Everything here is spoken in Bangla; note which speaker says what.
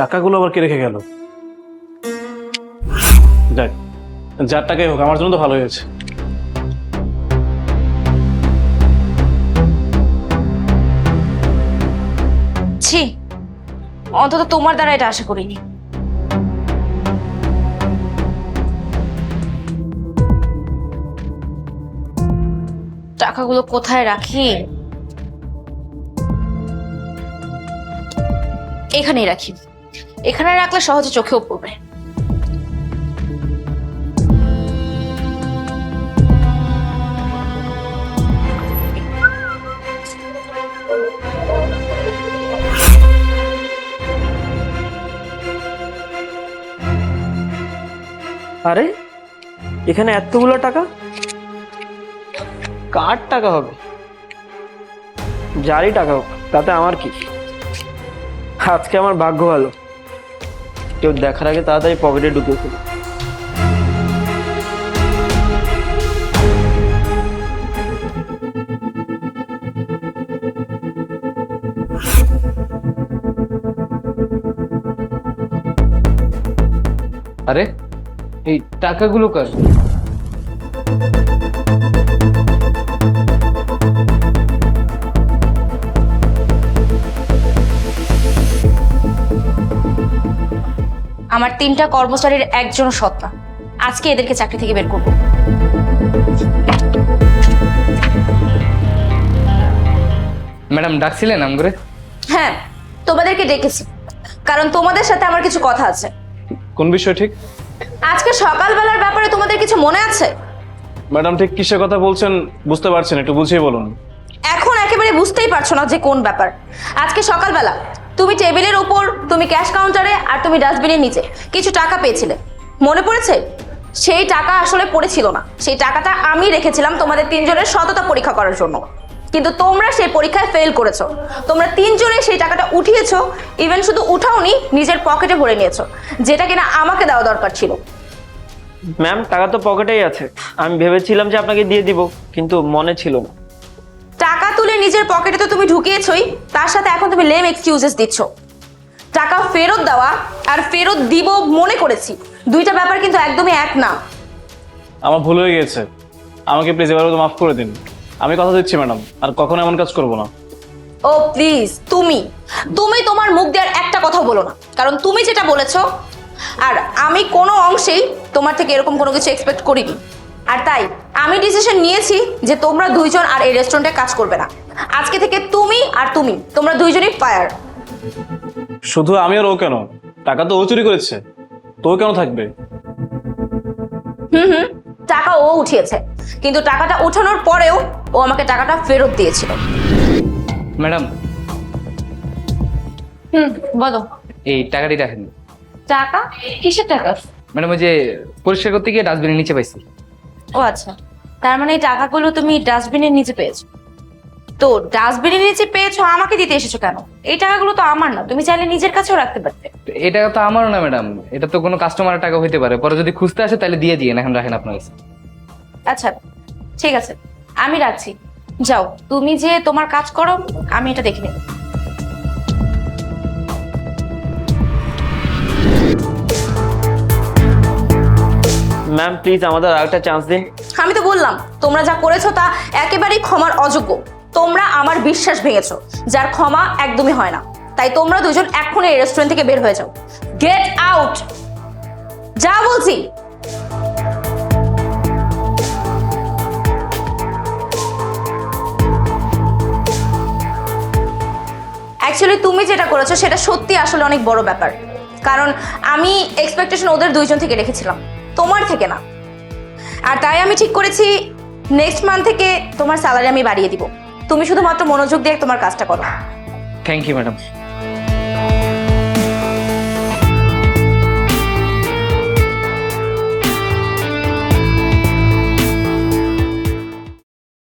Speaker 1: টাকাগুলো আবার কে রেখে গেল? যাক যার টাকাই হোক, আমার জন্য তো ভালো হয়েছে।
Speaker 2: ছি, অন্তত তোমার দ্বারা এটা আশা করিনি। টাকাগুলো কোথায় রাখি? এখানেই রাখি। এখানে রাখলে সহজে চোখেও পড়বে।
Speaker 3: আরে, এখানে এতগুলো টাকা? কার টাকা হবে? যারই টাকা হোক, তাতে আমার কি? আজকে আমার ভাগ্য ভালো। কেউ দেখার আগে তাড়াতাড়ি পকেটে ঢুকে ফেলি।
Speaker 4: আরে এই টাকাগুলো কার?
Speaker 2: আমার তিনটা কর্মচারীর একজন সৎ না। আজকে এদেরকে চাকরি থেকে বের করব।
Speaker 4: ম্যাডাম ডাকছিলেন আম করে
Speaker 2: হ্যাঁ তোমাদেরকে ডেকেছি। কারণ তোমাদের সাথে আমার কিছু কথা আছে।
Speaker 1: কোন বিষয় ঠিক?
Speaker 2: আজকে সকালবেলার ব্যাপারে তোমাদের কিছু মনে আছে?
Speaker 1: ম্যাডাম ঠিক কিসের কথা বলছেন বুঝতে পারছেন একটু বুঝিয়ে বলুন।
Speaker 2: এখন একেবারে বুঝতেই পারছ না যে কোন ব্যাপার। আজকে সকালবেলা তুমি টেবিলের উপর, তুমি ক্যাশ কাউন্টারে আর তুমি ডাস্টবিনের নিচে কিছু টাকা পেয়েছিলে। মনে পড়েছে? সেই টাকা আসলে পড়েছিল না। সেই টাকাটা আমি রেখেছিলাম তোমাদের তিনজনের সততা পরীক্ষা করার জন্য। কিন্তু তোমরা সেই পরীক্ষায় ফেল করেছ। তোমরা তিনজনে সেই টাকাটা উঠিয়েছো ইভেন শুধু উঠাওনি, নিজের পকেটে ভরে নিয়েছো, যেটা কিনা আমাকে দেওয়া দরকার ছিল।
Speaker 3: ম্যাম টাকা তো পকেটেই আছে। আমি ভেবেছিলাম যে আপনাকে দিয়ে দিব, কিন্তু মনে ছিল না।
Speaker 2: তুলে নিজের পকেটে তো তুমি ঢুকিয়েছই তার সাথে এখন তুমি লেম এক্সকিউজেস দিচ্ছ। টাকা ফেরত দেওয়া আর ফেরত দিব মনে করেছি দুইটা ব্যাপার কিন্তু একদমই এক না।
Speaker 1: আমার ভুল হয়ে গেছে আমাকে প্লিজ এবার মতো মাফ করে দিন। আমি কথা দিচ্ছি ম্যাডাম আর কখনো এমন কাজ করব না।
Speaker 2: ও প্লিজ তুমি তুমি তোমার মুখ দেওয়ার একটা কথা বলো না কারণ তুমি যেটা বলেছ আর আমি কোনো অংশেই তোমার থেকে এরকম কোনো কিছু এক্সপেক্ট করিনি। আর তাই আমি ডিসিশন নিয়েছি যে তোমরা দুইজন আর এই রেস্টুরেন্টে কাজ করবে না। আজকে থেকে তুমি আর তুমি তোমরা দুইজনই ফায়ার
Speaker 1: শুধু আমি আর ও কেন? টাকা তো ও চুরি করেছে। তো ও কেন থাকবে?
Speaker 2: হুম হুম টাকা ও উঠিয়েছে। কিন্তু টাকাটা উঠানোর পরেও ও আমাকে টাকাটা ফেরত দিয়েছিল।
Speaker 4: ম্যাডাম।
Speaker 2: হুম বলো।
Speaker 4: এই টাকাটি রাখেন।
Speaker 2: টাকা? কিসের টাকা?
Speaker 4: ম্যাডাম ওই যে পরিষ্কার করতে গিয়ে ডাস্টবিনের নিচে পাইছি।
Speaker 2: ও আচ্ছা। তার মানে এই টাকাগুলো তুমি ডাস্টবিনের নিচে পেয়েছ। তো ডাস্টবিনের নিচে পেয়েছ আমাকে দিতে এসেছ কেন? এই টাকাগুলো তো আমার না তুমি চাইলে নিজের কাছেও রাখতে পারতে।
Speaker 4: টাকা তো আমারও না ম্যাডাম এটা তো কোনো কাস্টমারের টাকা হইতে পারে। পরে যদি খুঁজতে আসে তাহলে দিয়ে দিয়ে এখন রাখেন আপনার কাছে।
Speaker 2: আচ্ছা ঠিক আছে। আমি রাখছি। যাও তুমি যে তোমার কাজ করো আমি এটা দেখে নেব।
Speaker 3: ম্যাম প্লিজ আমাদের আরেকটা চান্স দিন।
Speaker 2: আমি তো বললাম, তোমরা যা করেছ তা একেবারেই ক্ষমার অযোগ্য। তোমরা আমার বিশ্বাস ভেঙেছো, যার ক্ষমা একদমই হয় না। তাই তোমরা দুজন এক্ষুনি এই রেস্টুরেন্ট থেকে বের হয়ে যাও। গেট আউট যা বলছি! অ্যাকচুয়ালি তুমি যেটা করেছ, সেটা সত্যি আসলে অনেক বড় ব্যাপার। কারণ আমি এক্সপেকটেশন ওদের দুইজন থেকে রেখেছিলাম। তোমার থেকে না। আর তাই আমি ঠিক করেছি নেক্সট মান্থ থেকে তোমার স্যালারি আমি বাড়িয়ে দিব। তুমি শুধুমাত্র মনোযোগ দিয়ে তোমার কাজটা করো।
Speaker 4: Thank you madam